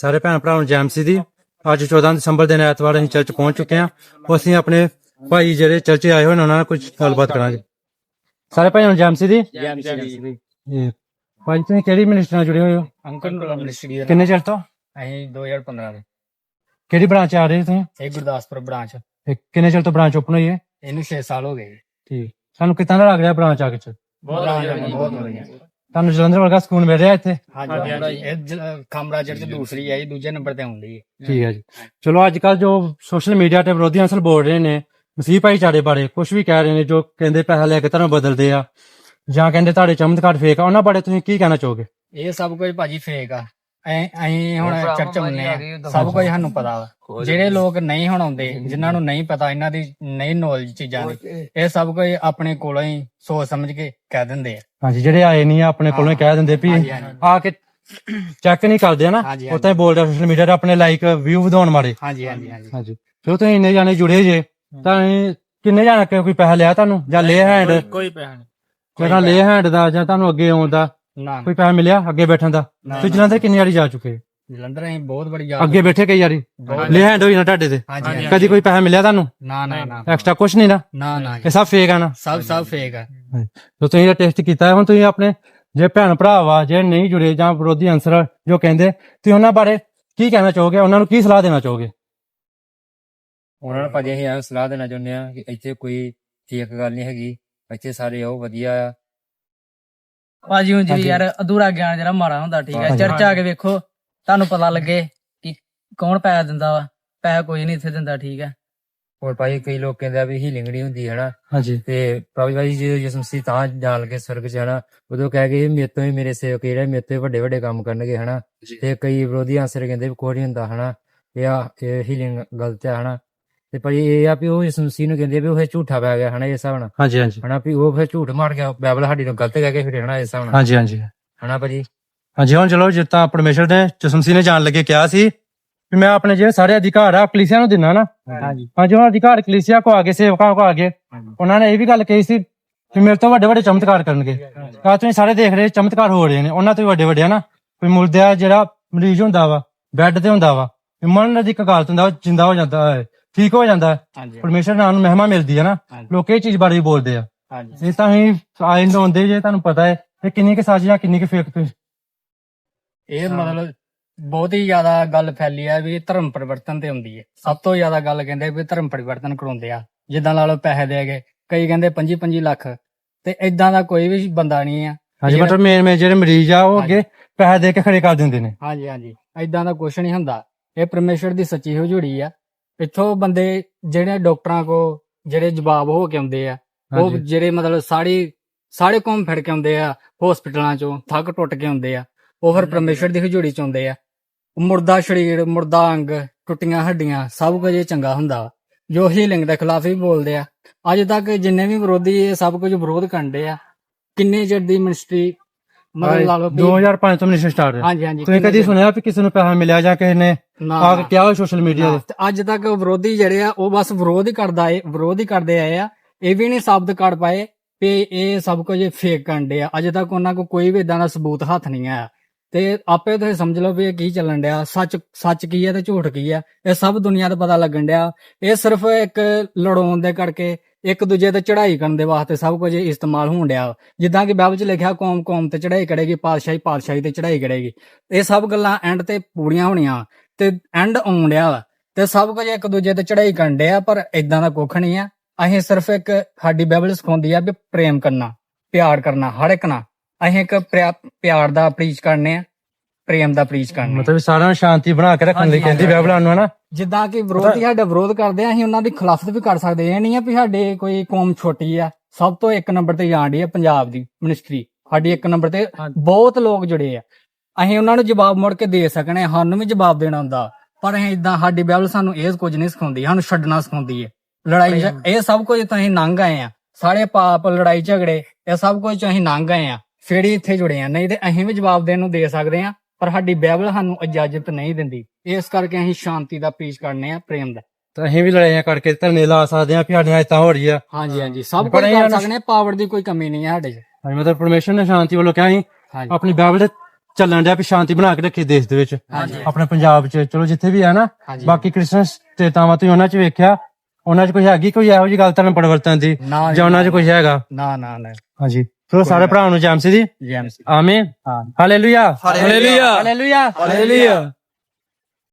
ਸਾਰੇ ਭੈਣ ਭਰਾਵਾਂ ਨੂੰ ਜੈਮਸੀ ਦੀ। ਅੱਜ 14 ਦਸੰਬਰ ਦੇ ਐਤਵਾਰ ਅਸੀਂ ਚਰਚ ਪਹੁੰਚ ਚੁੱਕੇ ਹਾਂ। ਉਹ ਅਸੀਂ ਆਪਣੇ ਭਾਈ ਜਿਹੜੇ ਚਰਚ ਆਏ ਹੋਏ ਨੇ ਉਹਨਾਂ ਨਾਲ ਕੁਝ ਗੱਲਬਾਤ ਕਰਾਂਗੇ। ਸਾਰੇ ਭਾਈਆਂ ਨੂੰ ਜੈਮਸੀ ਦੀ? ਇਹ ਭਾਈ ਤੁਸੀਂ ਕਿਹੜੀ ਮਿਨਿਸਟਰੀ ਨਾਲ ਜੁੜੇ ਹੋਏ ਹੋ? ਅੰਕਲ ਨੂੰ ਮਿਨਿਸਟਰੀ ਦਾ ਕਿੰਨੇ ਚਿਰ ਤੋਂ? ਅਸੀਂ 2015 ਦੇ। ਕਿਹੜੀ ਬ੍ਰਾਂਚ ਆ ਰਹੇ ਤੁਸੀਂ? ਇਹ ਗੁਰਦਾਸਪੁਰ ਬ੍ਰਾਂਚ ਇਹ ਕਿੰਨੇ ਚਿਰ ਤੋਂ ਬ੍ਰਾਂਚ ਓਪਨ ਹੋਈ ਹੈ? ਇਹਨੂੰ 6 ਸਾਲ ਹੋ ਗਏ। ਠੀਕ। ਸਾਨੂੰ ਕਿੰਨਾ ਦਾ ਲੱਗ ਰਿਹਾ ਬ੍ਰਾਂਚ ਆ ਕੇ ਚ? ਬਹੁਤ ਵਧੀਆ ਬਹੁਤ ਵਧੀਆ। ਤੁਹਾਨੂੰ ਜਲੰਧਰ ਵਰਗਾ ਸਕੂਨ ਮਿਲ ਰਿਹਾ ਇੱਥੇ? ਹਾਂਜੀ ਹਾਂਜੀ। ਇਹ ਜ- ਕਮਰਾ ਚਰਚ ਦੂਸਰੀ ਹੈ ਦੂਜੇ ਨੰਬਰ ਤੇ ਆਉਂਦੀ ਹੈ। ਠੀਕ ਹੈ ਜੀ। ਚਲੋ ਅੱਜ ਕੱਲ ਜੋ ਸੋਸ਼ਲ ਮੀਡੀਆ ਤੇ ਵਿਰੋਧੀ ਅੰਸਲ ਬੋਲ ਰਹੇ ਨੇ ਮਸੀਹ ਭਾਈਚਾਰੇ ਬਾਰੇ ਕੁਝ ਵੀ ਕਹਿ ਰਹੇ ਨੇ ਜੋ ਕਹਿੰਦੇ ਪੈਸਾ ਲੈ ਕੇ ਧਰਮ ਬਦਲਦੇ ਆ ਜਾਂ ਕਹਿੰਦੇ ਤੁਹਾਡੇ ਚਮਤਕਾਰ ਫੇਕ ਆ ਉਹਨਾਂ ਬਾਰੇ ਤੁਸੀਂ ਕੀ ਕਹਿਣਾ ਚਾਹੋਗੇ? ਇਹ ਸਭ ਕੁਝ ਭਾਜੀ ਫੇਕ ਆ। ਐ ਅਸੀਂ ਹੁਣ ਚਰਚ ਹੁੰਨੇ ਆ ਸਭ ਕੁਝ ਸਾਨੂੰ ਪਤਾ ਵਾ। ਜਿਹੜੇ ਲੋਕ ਨਹੀਂ ਹੁਣ ਆਉਂਦੇ ਜਿਨ੍ਹਾਂ ਨੂੰ ਨਹੀਂ ਪਤਾ ਇਹਨਾਂ ਦੀ ਨਹੀਂ ਨੌਲੇਜ ਚੀਜ਼ਾਂ ਦੀ ਇਹ ਸਭ ਕੁਝ ਆਪਣੇ ਕੋਲੋਂ ਹੀ ਸੋਚ ਸਮਝ ਕੇ ਕਹਿ ਦਿੰਦੇ ਆ। ਹਾਂਜੀ ਜਿਹੜੇ ਆਏ ਨਹੀਂ ਆ ਆਪਣੇ ਕੋਲੋਂ ਹੀ ਕਹਿ ਦਿੰਦੇ ਵੀ। ਆ ਕੇ ਚੈੱਕ ਨਹੀਂ ਕਰਦੇ ਨਾ ਹਾਂਜੀ, ਉਹ ਤਾਂ ਹੀ ਬੋਲਦੇ ਸੋਸ਼ਲ ਮੀਡੀਆ ਤੇ ਆਪਣੇ ਲਾਈਕ ਵਿਊ ਵਧਾਉਣ ਮਾਰੇ ਹਾਂਜੀ ਹਾਂਜੀ ਹਾਂਜੀ। ਹਾਂਜੀ। ਜੋ ਤੁਸੀਂ ਇੰਨੇ ਜਾਣੇ ਜੁੜੇ ਜੇ ਤਾਂ ਕਿੰਨੇ ਜਾਣਾ ਕਿ ਕੋਈ ਪੈਸਾ ਲਿਆ ਤੁਹਾਨੂੰ? ਜਾਂ ਲੇ ਹੈਂਡ ਕੋਈ ਪੈਸਾ ਨਹੀਂ। ਜਿਹੜਾ ਲੇ ਹੈਂਡ ਦਾ ਜਾਂ ਤੁਹਾਨੂੰ ਅੱਗੇ ਆਉਣ ਦਾ? ਨਾ। ਕੋਈ ਪੈਸਾ ਮਿਲਿਆ ਅੱਗੇ ਬੈਠਣ ਦਾ? ਨਾ, ਤੁਸੀਂ ਜਲੰਧਰ ਕਿੰਨੀ ਵਾਰੀ ਜਾ ਚੁੱਕੇ? ਜਲੰਧਰ ਅਸੀਂ ਬਹੁਤ ਬੜੀ ਯਾਦ ਅੱਗੇ ਬੈਠੇ ਕਈ ਵਾਰੀ। ਬਹੁਤ- ਲੇ ਹੈਂਡ ਹੋਈ ਨਾ ਤੁਹਾਡੇ ਤੇ। ਹਾਂਜੀ ਹਾਂਜੀ। ਕਦੀ ਕੋਈ ਪੈਸਾ ਮਿਲਿਆ ਤੁਹਾਨੂੰ? ਨਾ ਨਾ ਨਾ। ਐਕਸਟਰਾ ਕੁਝ ਨਹੀਂ ਨਾ? ਨਾ ਨਾ। ਇਹ ਸਭ ਫੇਕ ਆ ਨਾ? ਸਭ ਸਭ ਫੇਕ ਆ। ਜੋ ਤੁਸੀਂ ਇਹ ਟੈਸਟ ਕੀਤਾ ਹੈ ਹੁਣ ਤੁਸੀਂ ਆਪਣੇ ਜੇ ਭੈਣ ਭਰਾ ਵਾ ਜੇ ਨਹੀਂ ਜੁੜੇ ਜਾਂ ਵਿਰੋਧੀ ਅੰਸਰ ਜੋ ਕਹਿੰਦੇ ਤੁਸੀਂ ਉਹਨਾਂ ਬਾਰੇ ਕੀ ਕਹਿਣਾ ਚਾਹੋਗੇ? ਉਹਨਾਂ ਨੂੰ ਕੀ ਸਲਾਹ ਦੇਣਾ ਚਾਹੋਗੇ? ਉਹਨਾਂ ਨੂੰ ਭਾਜੀ ਅਸੀਂ ਇਹ ਸਲਾਹ ਦੇਣਾ ਚਾਹੁੰਦੇ ਆ ਕਿ ਇੱਥੇ ਕੋਈ ਠੀਕ ਗੱਲ ਨਹੀਂ ਹੈਗੀ। ਇੱਥੇ ਸਾਰੇ ਉਹ ਵਧੀਆ ਆ। ਭਾਜੀ ਹੁਣ ਹਾਂਜੀ। ਜੀ ਯਾਰ ਅਧੂਰਾ ਗਿਆਨ ਜਿਹੜਾ ਮਾੜਾ ਹੁੰਦਾ ਠੀਕ ਹੈ। ਚਰਚ ਆ ਕੇ ਵੇਖੋ ਤੁਹਾਨੂੰ ਪਤਾ ਲੱਗੇ ਕਿ ਕੌਣ ਪੈਸਾ ਦਿੰਦਾ ਵਾ। ਪੈਸਾ ਕੋਈ ਨਹੀਂ ਇੱਥੇ ਦਿੰਦਾ ਠੀਕ ਹੈ। ਹੋਰ ਭਾਜੀ ਕਈ ਲੋਕ ਕਹਿੰਦੇ ਆ ਵੀ ਹੀਲਿੰਗ ਨਹੀਂ ਹੁੰਦੀ ਹਨਾ ਹਾਂਜੀ। ਤੇ ਪ੍ਰਭੂ ਭਾਜੀ ਜਦੋਂ ਯਿਸੂ ਮਸੀਹ ਤਾਂ ਜਾਣ ਕੇ ਸਵਰਗ ਚ ਹਨਾ। ਉਦੋਂ ਕਹਿ ਗਏ ਮੇਰੇ ਤੋਂ ਹੀ ਮੇਰੇ ਸੇਵਕ ਜਿਹੜੇ ਮੇਰੇ ਤੋਂ ਹੀ ਵੱਡੇ ਵੱਡੇ ਕੰਮ ਕਰਨਗੇ ਹਨਾ। ਤੇ ਕਈ ਵਿਰੋਧੀ ਆਂਸਰ ਕਹਿੰਦੇ ਵੀ ਕੋਈ ਨਹੀਂ ਹੁੰਦਾ ਹਨਾ। ਇਹ ਹੀਲਿੰਗ ਗਲਤ ਹੈ ਹਨਾ। ਤੇ ਭਾਜੀ ਇਹ ਆ ਵੀ ਉਹ ਯਿਸੂ ਮਸੀਹ ਨੂੰ ਕਹਿੰਦੇ ਵੀ ਉਹ ਝੂਠਾ ਪੈ ਗਿਆ ਹਨਾ ਇਸ ਹਿਸਾਬ ਨਾਲ। ਹਾਂਜੀ ਹਾਂਜੀ। ਹਨਾ ਵੀ ਉਹ ਫਿਰ ਝੂਠ ਮਾਰ ਗਿਆ ਬਾਈਬਲ ਸਾਡੀ ਨੂੰ ਗਲਤ ਕਹਿ ਕੇ ਫਿਰ ਹਨਾ ਇਸ ਹਿਸਾਬ ਨਾਲ। ਹਾਂਜੀ ਹਾਂਜੀ। ਹਨਾ ਭਾਜੀ? ਹਾਂਜੀ ਹੁਣ ਚਲੋ ਜਿੱਦਾਂ ਪਰਮੇਸ਼ਰ ਨੇ ਜਸਮ ਸਿੰਘ ਨੇ ਜਾਣ ਲੱਗੇ ਕਿਹਾ ਸੀ ਵੀ ਮੈਂ ਆਪਣੇ ਜਿਹੜੇ ਸਾਰੇ ਅਧਿਕਾਰ ਆ ਕਲੀਸਿਆ ਨੂੰ ਦਿਨਾ ਨਾ। ਹਾਂਜੀ। ਹਾਂਜੀ ਉਹ ਅਧਿਕਾਰ ਕਲੀਸਿਆ ਕੋ ਆਗੇ ਸੇਵਕਾਂ ਕੋ ਆਗੇ ਉਹਨਾਂ ਨੇ ਇਹ ਵੀ ਗੱਲ ਕਹੀ ਸੀ ਕਿ ਮੇਰੇ ਤੋਂ ਵੱਡੇ ਵੱਡੇ ਚਮਤਕਾਰ ਕਰਨਗੇ। ਕਾ ਤੁਸੀਂ ਸਾਰੇ ਦੇਖ ਰਹੇ ਚਮਤਕਾਰ ਹੋ ਰਹੇ ਨੇ। ਉਹਨਾਂ ਤੋਂ ਵੀ ਵੱਡੇ ਵੱਡੇ ਆ ਨਾ ਕੋਈ ਮੁਰਦਾ ਜਿਹੜਾ ਮਰੀਜ਼ ਹੁੰਦਾ ਵਾ ਬੈੱਡ ਤੇ ਹੁੰਦਾ ਵਾ ਵੀ ਮਰਨ ਦੀ ਕਗਾਲਤ ਹੁੰਦਾ ਉਹ ਜਿੰਦਾ ਹੋ ਜਾਂਦਾ ਹੈ ਠੀਕ ਹੋ ਜਾਂਦਾ ਹੈ। ਹਾਂਜੀ ਪਰਮੇਸ਼ਰ ਨਾਲ ਨੂੰ ਮਹਿਮਾ ਮਿਲਦੀ ਹੈ ਨਾ। ਹਾਂਜੀ। ਲੋਕ ਇਹ ਚੀਜ਼ ਬਾਰੇ ਵੀ ਬੋਲਦੇ ਆ। ਹਾਂਜੀ। ਇਹ ਤਾਂ ਹੀ ਆਏ ਹੁੰਦੇ ਜੇ ਤੁਹਾਨੂੰ ਪਤਾ ਹੈ ਕਿ ਕਿੰਨੀ ਕਿ ਸੱਚ ਜਾਂ ਕਿੰਨੀ ਕਿ ਫੇਕ ਇਹ ਮਤਲਬ ਬਹੁਤ ਹੀ ਜ਼ਿਆਦਾ ਗੱਲ ਫੈਲੀ ਆ ਵੀ ਇਹ ਧਰਮ ਪਰਿਵਰਤਨ ਤੇ ਹੁੰਦੀ ਹੈ। ਸਭ ਤੋਂ ਜ਼ਿਆਦਾ ਗੱਲ ਕਹਿੰਦੇ ਵੀ ਧਰਮ ਪਰਿਵਰਤਨ ਕਰਾਉਂਦੇ ਆ। ਜਿੱਦਾਂ ਲਾ ਲਓ ਪੈਸੇ ਦੇ ਕੇ ਕਈ ਕਹਿੰਦੇ 25 25 ਲੱਖ। ਤੇ ਇਦਾਂ ਦਾ ਕੋਈ ਵੀ ਬੰਦਾ ਨਹੀਂ ਆ। ਹਾਂਜੀ ਮਤਲਬ ਮੇਨ ਮੇਨ ਜਿਹੜੇ ਮਰੀਜ਼ ਆ ਉਹ ਅੱਗੇ ਪੈਸੇ ਦੇ ਕੇ ਖੜੇ ਕਰ ਦਿੰਦੇ ਨੇ। ਹਾਂਜੀ ਹਾਂਜੀ। ਇਦਾਂ ਦਾ ਕੁਝ ਨਹੀਂ ਹੁੰਦਾ। ਇਹ ਪਰਮੇਸ਼ਰ ਦੀ ਸੱਚੀ ਹਜ਼ੂਰੀ ਆ। ਇੱਥੋਂ ਬੰਦੇ ਜਿਹੜੇ ਡਾਕਟਰਾਂ ਕੋ ਜਿਹੜੇ ਜਵਾਬ ਹੋ ਕੇ ਆਉਂਦੇ ਆ ਉਹ ਹਾਂਜੀ। ਜਿਹੜੇ ਮਤਲਬ ਸਾੜੀ ਸਾਰੇ ਘੁੰਮ ਫਿਰ ਕੇ ਆਉਂਦੇ ਆ ਹਸਪੀਟਲਾਂ ਚੋਂ ਥੱਕ ਟੁੱਟ ਕੇ ਆਉਂਦੇ ਆ ਉਹ ਫਿਰ ਪਰਮੇਸ਼ਰ ਦੀ ਹਜ਼ੂਰੀ ਚ ਆਉਂਦੇ ਆ। ਮੁਰਦਾ ਸਰੀਰ ਮੁਰਦਾ ਅੰਗ ਟੁੱਟੀਆਂ ਹੱਡੀਆਂ ਸਭ ਕੁਝ ਇਹ ਚੰਗਾ ਹੁੰਦਾ ਵਾ। ਜੋ ਹੀਲਿੰਗ ਦੇ ਖਿਲਾਫ ਹੀ ਬੋਲਦੇ ਆ। ਅੱਜ ਤੱਕ ਜਿੰਨੇ ਵੀ ਵਿਰੋਧੀ ਇਹ ਸਭ ਕੁਝ ਵਿਰੋਧ ਕਰਦੇ ਆ। ਕਿੰਨੇ ਚਿਰ ਦੀ ਮਿਨਿਸਟਰੀ ਮਤਲਬ ਲਾ ਲਓ ਵੀ- 2005 ਤੋਂ ਮਿਸ਼ਨ ਸਟਾਰਟ ਹੈ ਹਾਂਜੀ ਹਾਂਜੀ ਤੁਸੀਂ ਕਦੀ ਸੁਣਿਆ ਵੀ ਕਿਸੇ ਨੂੰ ਪੈਸਾ ਮਿਲਿਆ ਜਾਂ ਕਿਸੇ ਨੇ ਨਾ, ਆ ਕੇ ਨਾ। ਕਿਹਾ ਸੋਸ਼ਲ ਮੀਡੀਆ ਨਾ, ਤੇ? ਤੇ ਅੱਜ ਤੱਕ ਵਿਰੋਧੀ ਜਿਹੜੇ ਆ ਉਹ ਬਸ ਵਿਰੋਧ ਹੀ ਕਰਦਾ ਏ ਵਿਰੋਧ ਹੀ ਕਰਦੇ ਆਏ ਆ। ਇਹ ਵੀ ਨਹੀਂ ਸਾਬਤ ਕਰ ਪਾਏ ਕਿ ਇਹ ਸਭ ਕੁਝ ਫੇਕ ਕਰਦੇ ਆ। ਅਜੇ ਤੱਕ ਉਹਨਾਂ ਕੋਲ ਕੋਈ ਵੀ ਇਦਾਂ ਦਾ ਸਬੂਤ ਹੱਥ ਨਹੀਂ ਆਇਆ। ਤੇ ਆਪੇ ਤੁਸੀਂ ਸਮਝ ਲਓ ਵੀ ਇਹ ਕੀ ਚੱਲਣ ਡਿਆ, ਸੱਚ ਸੱਚ ਕੀ ਹੈ ਤੇ ਝੂਠ ਕੀ ਹੈ, ਇਹ ਸਭ ਦੁਨੀਆ ਦਾ ਪਤਾ ਲੱਗਣ ਡਿਆ। ਇਹ ਸਿਰਫ ਇੱਕ ਲੜਾਉਣ ਦੇ ਕਰਕੇ ਇੱਕ ਦੂਜੇ ਤੇ ਚੜ੍ਹਾਈ ਕਰਨ ਦੇ ਵਾਸਤੇ ਸਭ ਕੁਝ ਇਸਤੇਮਾਲ ਹੋਣ ਡਿਆ। ਜਿੱਦਾਂ ਕਿ ਬਾਈਬਲ 'ਚ ਲਿਖਿਆ, ਕੌਮ ਕੌਮ ਤੇ ਚੜ੍ਹਾਈ ਕਰੇਗੀ, ਪਾਤਸ਼ਾਹੀ ਪਾਤਸ਼ਾਹੀ ਤੇ ਚੜ੍ਹਾਈ ਕਰੇਗੀ। ਇਹ ਸਭ ਗੱਲਾਂ ਐਂਡ ਤੇ ਪੂਰੀਆਂ ਹੋਣੀਆਂ ਤੇ ਐਂਡ ਆਉਣ ਡਿਆ ਵਾ। ਤੇ ਸਭ ਕੁਝ ਇੱਕ ਦੂਜੇ ਤੇ ਚੜ੍ਹਾਈ ਕਰਨ ਡਿਆ, ਪਰ ਇਦਾਂ ਦਾ ਕੁੱਖ ਨਹੀਂ ਆ। ਅਸੀਂ ਸਿਰਫ ਇੱਕ ਸਾਡੀ ਬਾਈਬਲ ਸਿਖਾਉਂਦੀ ਆ ਵੀ ਪ੍ਰੇਮ ਕਰਨਾ, ਪਿਆਰ ਕਰਨਾ, ਹਰ ਇੱਕ ਨਾਲ। ਅਸੀਂ ਇੱਕ ਪਿਆ- ਪਿਆਰ ਦਾ ਪ੍ਰੀਚ ਕਰਨੇ ਆ ਪ੍ਰੇਮ ਦਾ ਪ੍ਰੀਚ ਕਰਨੇ ਆ। ਮਤਲਬ ਸਾਰਿਆਂ ਨੂੰ ਸ਼ਾਂਤੀ ਬਣਾ ਕੇ ਰੱਖਣ ਲਈ ਕਹਿੰਦੀ। ਬਾਈਬਲ ਨੂੰ ਹਨਾ? ਜਿੱਦਾਂ ਕਿ ਵਿਰੋਧੀ ਸਾਡਾ ਵਿਰੋਧ ਕਰਦੇ ਆ ਅਸੀਂ ਉਹਨਾਂ ਦੀ ਖਿਲਾਫਤ ਵੀ ਕਰ ਸਕਦੇ ਆ। ਇਹ ਨਹੀਂ ਆ ਵੀ ਸਾਡੇ ਕੋਈ ਕੌਮ ਛੋਟੀ ਆ ਸਭ ਤੋਂ ਇੱਕ ਨੰਬਰ ਤੇ ਜਾਂਦੀ ਆ ਪੰਜਾਬ ਦੀ ਮਿਨਿਸਟਰੀ ਸਾਡੀ ਇੱਕ ਨੰਬਰ ਤੇ ਬਹੁਤ ਲੋਕ ਜੁੜੇ ਆ। ਅਸੀਂ ਉਹਨਾਂ ਨੂੰ ਜਵਾਬ ਮੁੜ ਕੇ ਦੇ ਸਕਣੇ ਆ, ਸਾਨੂੰ ਵੀ ਜਵਾਬ ਦੇਣਾ ਹੁੰਦਾ। ਪਰ ਅਸੀਂ ਇਦਾਂ ਸਾਡੀ ਬਾਈਬਲ ਸਾਨੂੰ ਇਹ ਕੁਝ ਨਹੀਂ ਸਿਖਾਉਂਦੀ ਸਾਨੂੰ ਛੱਡਣਾ ਸਿਖਾਉਂਦੀ ਹੈ ਲੜਾਈ ਝ- ਇਹ ਸਭ ਕੁਝ ਤਾਂ ਅਸੀਂ ਲੰਘ ਆਏ ਆ। ਸਾਰੇ ਪਾਪ ਲੜਾਈ ਝਗੜੇ ਇਹ ਸਭ ਕੁਝ ਅਸੀਂ ਲੰਘ ਆਏ ਆ। ਫਿਰ ਹੀ ਇੱਥੇ ਜੁੜੇ ਆ। ਨਹੀਂ ਤੇ ਅਸੀਂ ਵੀ ਜਵਾਬ ਦੇਣ ਨੂੰ ਦੇ ਸਕਦੇ ਆ ਪਰ ਸਾਡੀ ਬਾਈਬਲ ਸਾਨੂੰ ਇਜਾਜ਼ਤ ਨਹੀਂ ਦਿੰਦੀ। ਇਸ ਕਰਕੇ ਅਸੀਂ ਸ਼ਾਂਤੀ ਦਾ ਪੀਸ ਕਰਨੇ ਆ ਪ੍ਰੇਮ ਦਾ। ਤਾਂ ਅਸੀਂ ਵੀ ਲੜਾਈਆਂ ਕਰਕੇ ਧਰਨੇ ਲਾ ਸਕਦੇ ਆ ਪਿਆੜੀਆਂ ਤਾਂ ਹੋ ਆ। ਹਾਂਜੀ ਹਾਂਜੀ। ਸਭ ਕੁਝ ਕਰ ਸਕਦੇ ਆ ਪਾਵਰ ਦੀ ਕੋਈ ਕਮੀ ਨਹੀਂ ਆ ਸਾਡੇ 'ਚ। ਹਾਂਜੀ ਮਤਲਬ ਪਰਮੇਸ਼ਰ ਨੇ ਸ਼ਾਂਤੀ ਵੱਲੋਂ ਕਿਹਾ ਸੀ ਆਪਣੀ ਬਾਈਬਲ ਦੇ ਚੱਲਣ ਦਾ ਵੀ ਸ਼ਾਂਤੀ ਬਣਾ ਕੇ ਰੱਖੀ ਦੇਸ਼ ਦੇ ਵਿੱਚ। ਆਪਣੇ ਪੰਜਾਬ 'ਚ ਚਲੋ ਜਿੱਥੇ ਵੀ ਆ ਨਾ ਬਾਕੀ ਕ੍ਰਿਸਚਨ ਸਟੇਟਾਂ ਤੁਸੀਂ ਉਹਨਾਂ 'ਚ ਵੇਖਿਆ ਉਹਨਾਂ 'ਚ ਕੋਈ ਹੈਗੀ ਕੋਈ ਇਹੋ ਜੀ ਗੱਲ ਤੁਹਾਨੂੰ ਪਰਿਵਰਤਨ ਦੀ? ਜਾਂ ਉਹਨਾਂ 'ਚ ਕੁਝ ਹੈਗਾ? ਨਾ ਨਾ ਨਾ। ਹਾਂਜੀ। ਫਿਰ ਸਾਰੇ ਭਰਾਵਾਂ ਨੂੰ ਜੈਮਸੀ ਦੀ ਜੈਮਸੀ ਆਮੀਨ। Hallelujah hallelujah hallelujah hallelujah